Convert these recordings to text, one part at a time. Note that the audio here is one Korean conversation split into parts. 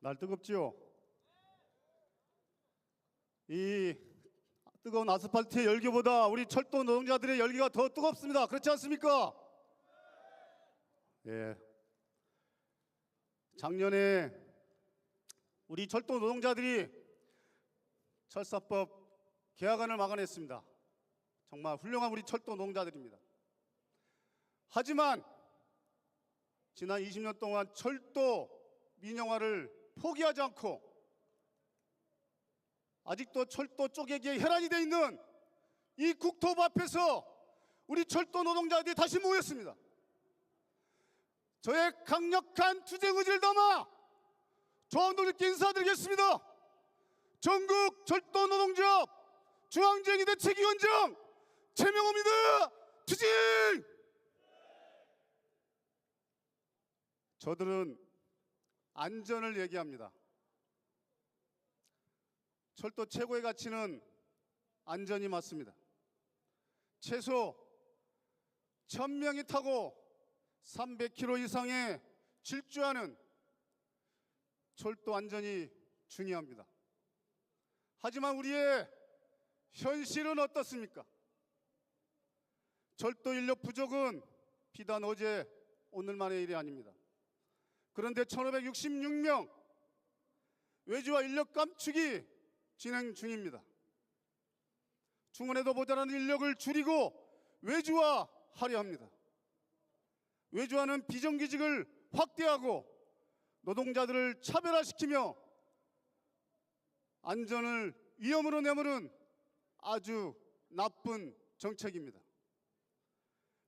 날 뜨겁지요? 이 뜨거운 아스팔트의 열기보다 우리 철도 노동자들의 열기가 더 뜨겁습니다. 그렇지 않습니까? 예. 작년에 우리 철도 노동자들이 철사법 개혁안을 막아냈습니다. 정말 훌륭한 우리 철도 노동자들입니다. 하지만 지난 20년 동안 철도 민영화를 포기하지 않고 아직도 철도 쪼개기에 혈안이 돼 있는 이 국토부 앞에서 우리 철도 노동자들이 다시 모였습니다. 저의 강력한 투쟁 의지를 담아 조합원들께 인사드리겠습니다. 전국 철도 노동조합 중앙정의 대책위원장 최명호입니다. 투쟁! 저들은 안전을 얘기합니다. 철도 최고의 가치는 안전이 맞습니다. 최소 1000명이 타고 300km 이상의 질주하는 철도 안전이 중요합니다. 하지만 우리의 현실은 어떻습니까? 철도 인력 부족은 비단 어제 오늘만의 일이 아닙니다. 그런데 1566명 외주와 인력 감축이 진행 중입니다. 중원에도 모자라는 인력을 줄이고 외주화 하려 합니다. 외주화는 비정규직을 확대하고 노동자들을 차별화시키며 안전을 위험으로 내모는 아주 나쁜 정책입니다.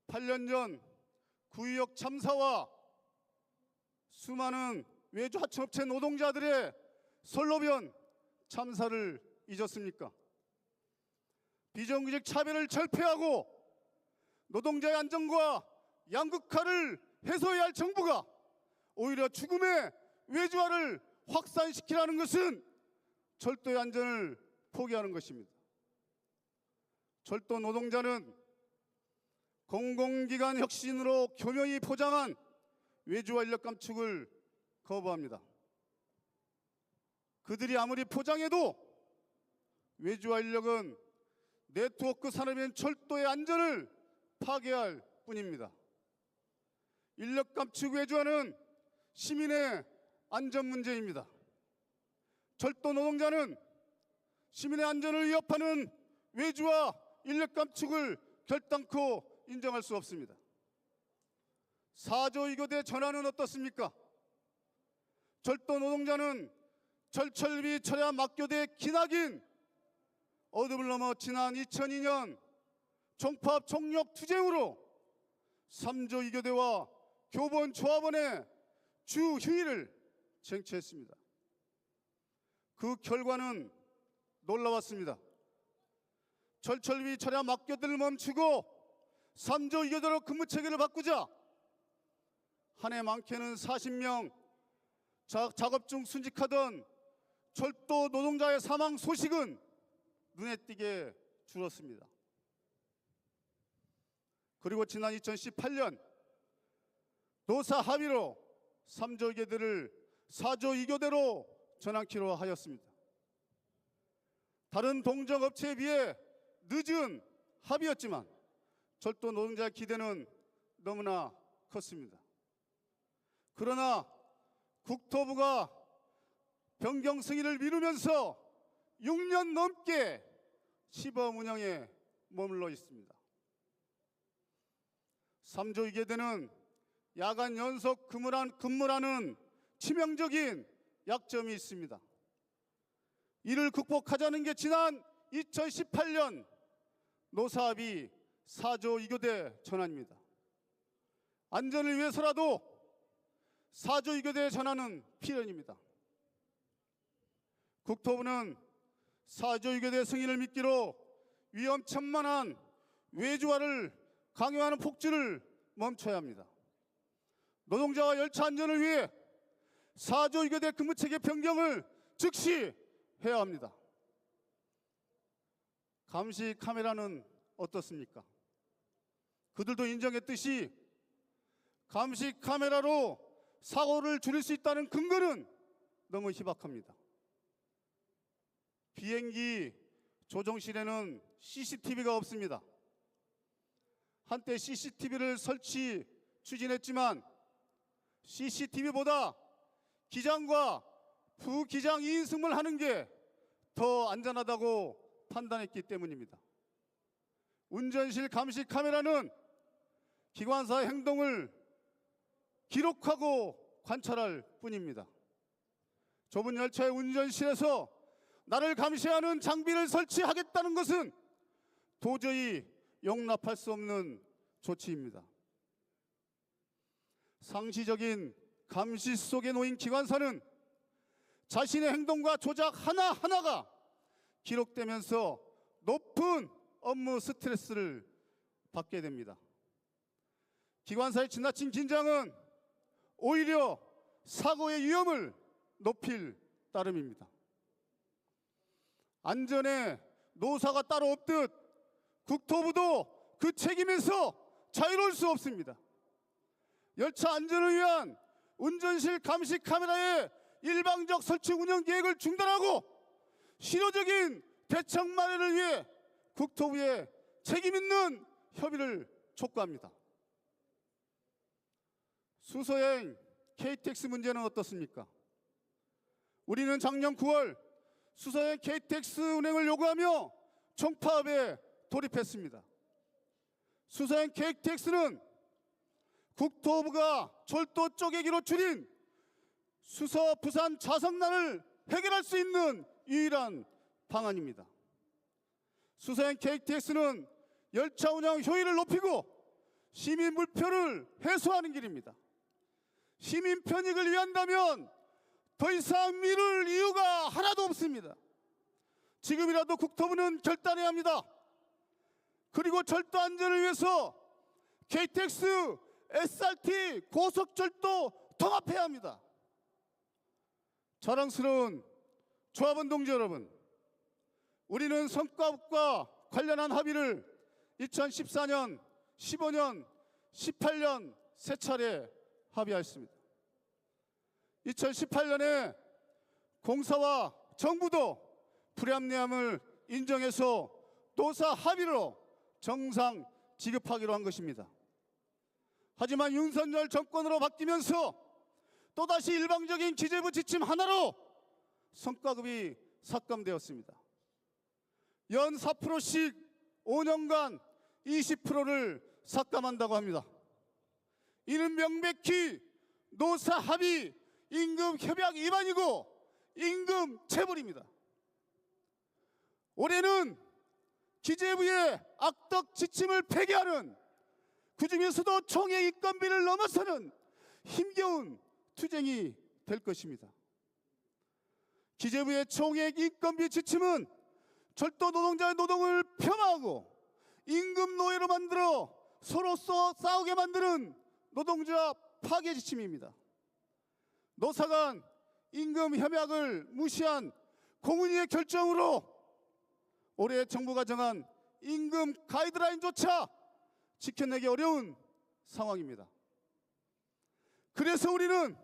8년 전 구의역 참사와 수많은 외주 하청업체 노동자들의 선로변 참사를 잊었습니까? 비정규직 차별을 철폐하고 노동자의 안전과 양극화를 해소해야 할 정부가 오히려 죽음의 외주화를 확산시키라는 것은 철도의 안전을 포기하는 것입니다. 철도 노동자는 공공기관 혁신으로 교묘히 포장한 외주화 인력 감축을 거부합니다. 그들이 아무리 포장해도 외주화 인력은 네트워크 산업인 철도의 안전을 파괴할 뿐입니다. 인력 감축 외주화는 시민의 안전 문제입니다. 철도 노동자는 시민의 안전을 위협하는 외주화 인력 감축을 결단코 인정할 수 없습니다. 사조 이교대 전환은 어떻습니까? 철도 노동자는 철철비 철야 막교대 기나긴 어둠을 넘어 지난 2002년 종합 총력 투쟁으로 3조 이교대와 교본 조합원의 주 휴일을 쟁취했습니다. 그 결과는 놀라웠습니다. 철철비 철야 막교대를 멈추고 3조 이교대로 근무 체계를 바꾸자 한 해 많게는 40명 자- 작업 중 순직하던 철도 노동자의 사망 소식은 눈에 띄게 줄었습니다. 그리고 지난 2018년 노사 합의로 3조 이교대를 4조 2교대로 전환키로 하였습니다. 다른 동종업체에 비해 늦은 합의였지만 철도 노동자의 기대는 너무나 컸습니다. 그러나 국토부가 변경 승인을 미루면서 6년 넘게 시범 운영에 머물러 있습니다. 3조 이계대는 야간 연속 근무라는 치명적인 약점이 있습니다. 이를 극복하자는 게 지난 2018년 노사합의 4조 2교대 전환입니다. 안전을 위해서라도 4조 2교대 전환은 필연입니다. 국토부는 4조 2교대 승인을 미끼로 위험천만한 외주화를 강요하는 폭주를 멈춰야 합니다. 노동자와 열차 안전을 위해 4조 2교대 근무체계 변경을 즉시 해야 합니다. 감시 카메라는 어떻습니까? 그들도 너무 희박합니다. 비행기 조종실에는 CCTV가 없습니다. 한때 CCTV를 설치 추진했지만 CCTV보다 기장과 부기장 인승을 하는 게 더 안전하다고 판단했기 때문입니다. 운전실 감시 카메라는 기관사의 행동을 기록하고 관찰할 뿐입니다. 좁은 열차의 운전실에서 나를 감시하는 장비를 설치하겠다는 것은 도저히 용납할 수 없는 조치입니다. 상시적인 감시 속에 놓인 기관사는 자신의 행동과 조작 하나하나가 기록되면서 높은 업무 스트레스를 받게 됩니다. 기관사의 지나친 긴장은 오히려 사고의 위험을 높일 따름입니다. 안전에 노사가 따로 없듯 국토부도 그 책임에서 자유로울 수 없습니다. 열차 안전을 위한 운전실 감시 카메라의 일방적 설치 운영 계획을 중단하고 실효적인 대책 마련을 위해 국토부에 책임 있는 협의를 촉구합니다. 수서행 KTX 문제는 어떻습니까? 우리는 작년 9월 수서행 KTX 운행을 요구하며 총파업에 돌입했습니다. 수서행 KTX는 국토부가 철도 쪼개기로 줄인 수서 부산 좌석난을 해결할 수 있는 유일한 방안입니다. 수서행 KTX는 열차 운영 효율을 높이고 시민 물표를 해소하는 길입니다. 시민 편익을 위한다면 더 이상 미룰 이유가 하나도 없습니다. 지금이라도 국토부는 결단해야 합니다. 그리고 철도 안전을 위해서 KTX, SRT, 고속철도 통합해야 합니다. 자랑스러운 조합원 동지 여러분, 우리는 성과급과 관련한 합의를 2014년, 15년, 18년 세 차례 합의하였습니다. 2018년에 공사와 정부도 불합리함을 인정해서 노사 합의로 정상 지급하기로 한 것입니다. 하지만 윤석열 정권으로 바뀌면서 또다시 일방적인 기재부 지침 하나로 성과급이 삭감되었습니다. 연 4%씩 5년간 20%를 삭감한다고 합니다. 이는 명백히 노사 합의 임금 협약 위반이고 임금 체불입니다. 올해는 기재부의 악덕 지침을 폐기하는 그 중에서도 총액 인건비를 넘어서는 힘겨운 투쟁이 될 것입니다. 기재부의 총액 인건비 지침은 철도 노동자의 노동을 폄하하고 임금 노예로 만들어 서로 써 싸우게 만드는 노동자 파괴 지침입니다. 노사간 임금 협약을 무시한 공은위의 결정으로 올해 정부가 정한 임금 가이드라인조차 지켜내기 어려운 상황입니다. 그래서 우리는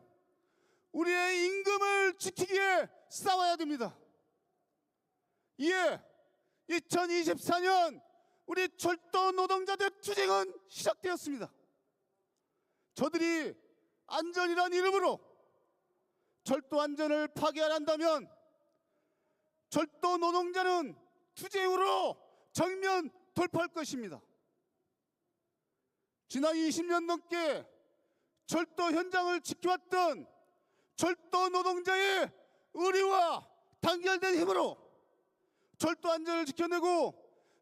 우리의 임금을 지키기 위해 싸워야 됩니다. 이에 2024년 우리 철도 노동자들 투쟁은 시작되었습니다. 저들이 안전이란 이름으로 철도 안전을 파괴한다면 철도 노동자는 투쟁으로 정면 돌파할 것입니다. 지난 20년 넘게 철도 현장을 지켜왔던 철도 노동자의 의리와 단결된 힘으로 철도 안전을 지켜내고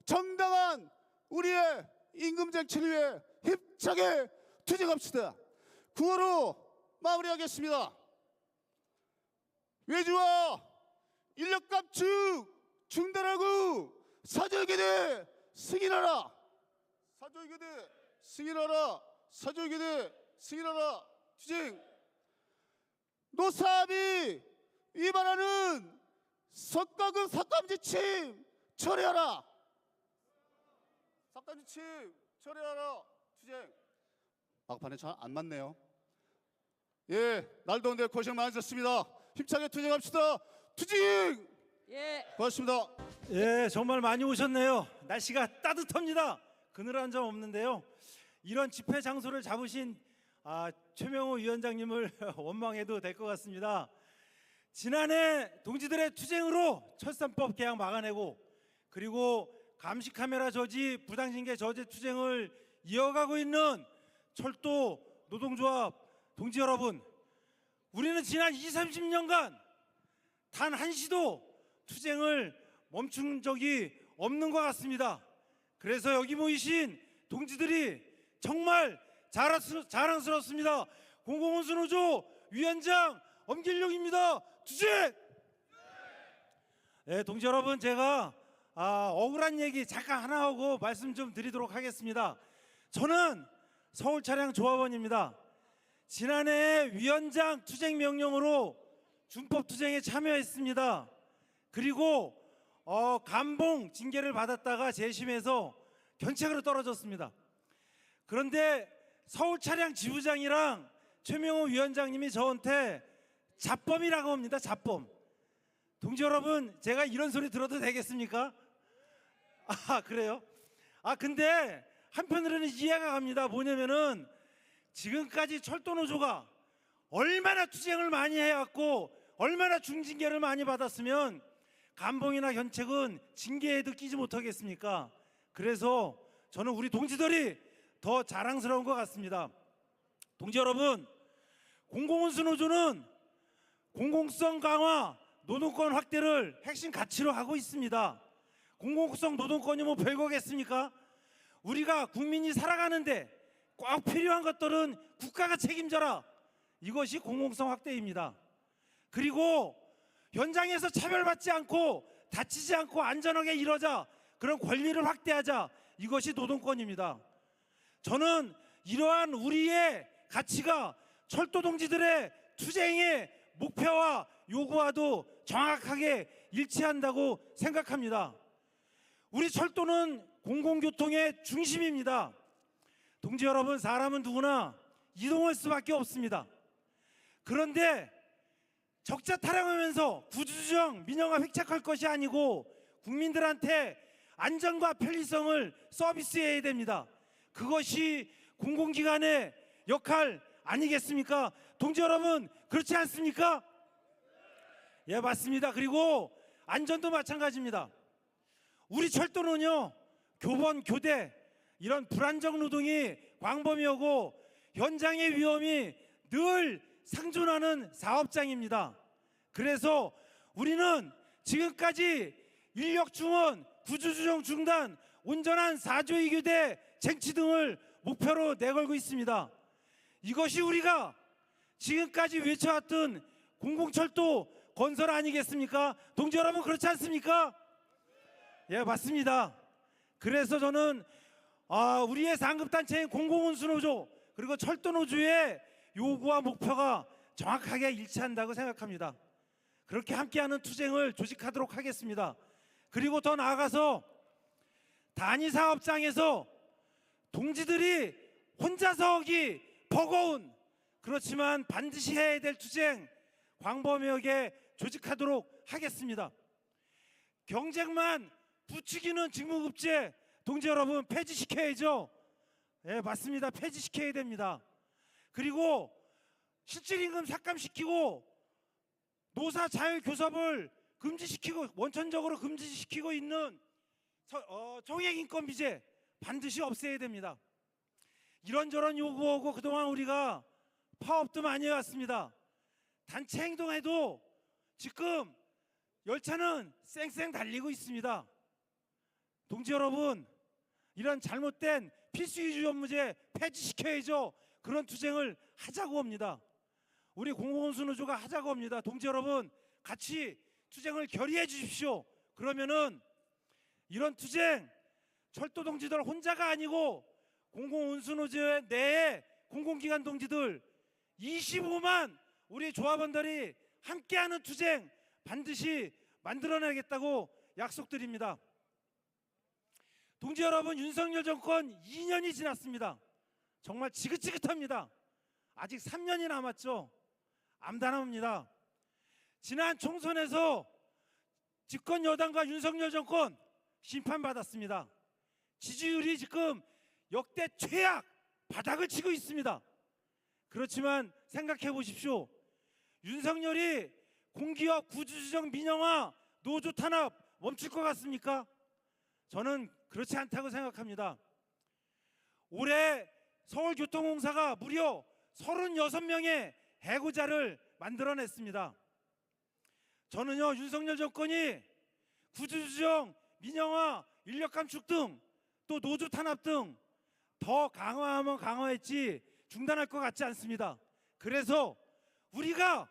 정당한 우리의 임금 쟁취를 위해 힘차게 투쟁합시다. 구호로 마무리하겠습니다. 외주와 인력 감축 중단하고 사절계대 승인하라. 사절계대 승인하라. 사절계대 승인하라. 투쟁. 노사합의 위반하는 석가금 삭감지침 처리하라. 삭감지침 처리하라. 투쟁. 막판에 잘 안 맞네요. 예, 날 더운데 고생 많으셨습니다. 힘차게 투쟁합시다. 투쟁! 예. 고맙습니다. 예, 정말 많이 오셨네요. 날씨가 따뜻합니다. 그늘 한 점 없는데요. 이런 집회 장소를 잡으신 아, 최명호 위원장님을 원망해도 될 것 같습니다. 지난해 동지들의 투쟁으로 철산법 개혁 막아내고 그리고 감시 카메라 저지 부당징계 저지 투쟁을 이어가고 있는 철도 노동조합 동지 여러분, 우리는 지난 20, 30년간 단 한 시도 투쟁을 멈춘 적이 없는 것 같습니다. 그래서 여기 모이신 동지들이 정말 자랑스러, 자랑스럽습니다. 공공운수노조 위원장 엄길룡입니다. 투쟁! 네, 동지 여러분, 제가 아, 억울한 얘기 잠깐 하나 하고 말씀 좀 드리도록 하겠습니다. 저는 서울 차량 조합원입니다. 지난해 위원장 투쟁 명령으로 준법 투쟁에 참여했습니다. 그리고 어, 감봉 징계를 받았다가 재심해서 견책으로 떨어졌습니다. 그런데 서울 차량 지부장이랑 최명호 위원장님이 저한테 잡범이라고 합니다. 잡범. 동지 여러분, 제가 이런 소리 들어도 되겠습니까? 아, 그래요? 아, 근데 한편으로는 이해가 갑니다. 뭐냐면은 지금까지 철도노조가 얼마나 투쟁을 많이 해왔고 얼마나 중징계를 많이 받았으면 감봉이나 견책은 징계에도 끼지 못하겠습니까? 그래서 저는 우리 동지들이 더 자랑스러운 것 같습니다. 동지 여러분, 공공운수 노조는 공공성 강화, 노동권 확대를 핵심 가치로 하고 있습니다. 공공성 노동권이 뭐 별거겠습니까? 우리가 국민이 살아가는데 꼭 필요한 것들은 국가가 책임져라. 이것이 공공성 확대입니다. 그리고 현장에서 차별받지 않고 다치지 않고 안전하게 일하자. 그런 권리를 확대하자. 이것이 노동권입니다. 저는 이러한 우리의 가치가 철도 동지들의 투쟁의 목표와 요구와도 정확하게 일치한다고 생각합니다. 우리 철도는 공공교통의 중심입니다. 동지 여러분, 사람은 누구나 이동할 수밖에 없습니다. 그런데 적자 타령하면서 구조조정 민영화 획책할 것이 아니고 국민들한테 안전과 편리성을 서비스해야 됩니다. 그것이 공공기관의 역할 아니겠습니까? 동지 여러분, 그렇지 않습니까? 예, 맞습니다. 그리고 안전도 마찬가지입니다. 우리 철도는요, 교번, 교대, 이런 불안정 노동이 광범위하고 현장의 위험이 늘 상존하는 사업장입니다. 그래서 우리는 지금까지 인력 중원, 구조조정 중단, 온전한 사조 이교대 쟁취 등을 목표로 내걸고 있습니다. 이것이 우리가 지금까지 외쳐왔던 공공철도 건설 아니겠습니까? 동지 여러분 그렇지 않습니까? 예, 맞습니다. 그래서 저는 아, 우리의 상급단체인 공공운수노조 그리고 철도노조의 요구와 목표가 정확하게 일치한다고 생각합니다. 그렇게 함께하는 투쟁을 조직하도록 하겠습니다. 그리고 더 나아가서 단위 사업장에서 동지들이 혼자서 하기 버거운 그렇지만 반드시 해야 될 투쟁 광범위하게 조직하도록 하겠습니다. 경쟁만 부추기는 직무급제 동지 여러분 폐지시켜야죠. 예, 맞습니다. 폐지시켜야 됩니다. 그리고 실질임금 삭감시키고 노사 자율 교섭을 금지시키고 원천적으로 금지시키고 있는 서- 어, 정액인권 비제 반드시 없애야 됩니다. 이런저런 요구하고 그동안 우리가 파업도 많이 해왔습니다. 단체 행동해도 지금 열차는 쌩쌩 달리고 있습니다. 동지 여러분, 이런 잘못된 필수 이주 업무제 폐지시켜야죠. 그런 투쟁을 하자고 합니다. 우리 공공운수노조가 하자고 합니다. 동지 여러분, 같이 투쟁을 결의해 주십시오. 그러면은 이런 투쟁 철도 동지들 혼자가 아니고 공공운수노조 내에 공공기관 동지들 25만 우리 조합원들이 함께하는 투쟁 반드시 만들어내겠다고 약속드립니다. 동지 여러분, 윤석열 정권 2년이 지났습니다. 정말 지긋지긋합니다. 아직 3년이 남았죠. 암담합니다. 지난 총선에서 집권 여당과 윤석열 정권 심판받았습니다. 지지율이 지금 역대 최악 바닥을 치고 있습니다. 그렇지만 생각해 보십시오. 윤석열이 공기업 구주주정 민영화 노조 탄압 멈출 것 같습니까? 저는 그렇지 않다고 생각합니다. 올해 서울교통공사가 무려 36명의 해고자를 만들어냈습니다. 저는요 윤석열 정권이 구주주정, 민영화, 인력 감축 등 또 노조 탄압 등 더 강화하면 강화했지 중단할 것 같지 않습니다. 그래서 우리가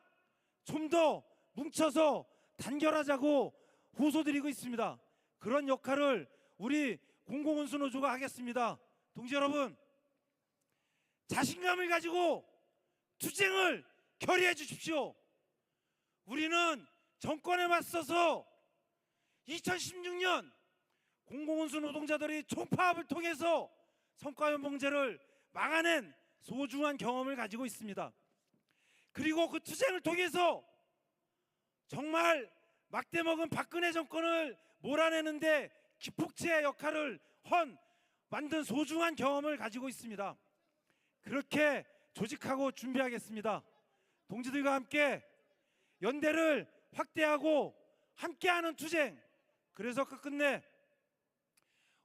좀 더 뭉쳐서 단결하자고 호소드리고 있습니다. 그런 역할을 우리 공공운수 노조가 하겠습니다. 동지 여러분, 자신감을 가지고 투쟁을 결의해 주십시오. 우리는 정권에 맞서서 2016년 공공운수 노동자들이 총파업을 통해서 성과연봉제를 막아낸 소중한 경험을 가지고 있습니다. 그리고 그 투쟁을 통해서 정말 막대 먹은 박근혜 정권을 몰아내는데 기폭제의 역할을 헌 만든 소중한 경험을 가지고 있습니다. 그렇게 조직하고 준비하겠습니다. 동지들과 함께 연대를 확대하고 함께하는 투쟁. 그래서 끝끝내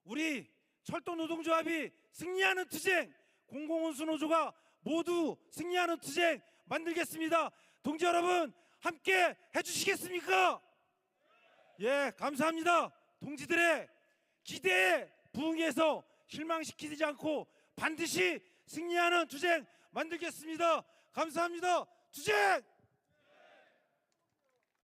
우리 철도 노동조합이 승리하는 투쟁, 공공운수 노조가 모두 승리하는 투쟁 만들겠습니다. 동지 여러분 함께 해주시겠습니까? 예, 감사합니다. 동지들의 기대에 부응해서 실망시키지 않고 반드시 승리하는 투쟁 만들겠습니다. 감사합니다. 투쟁!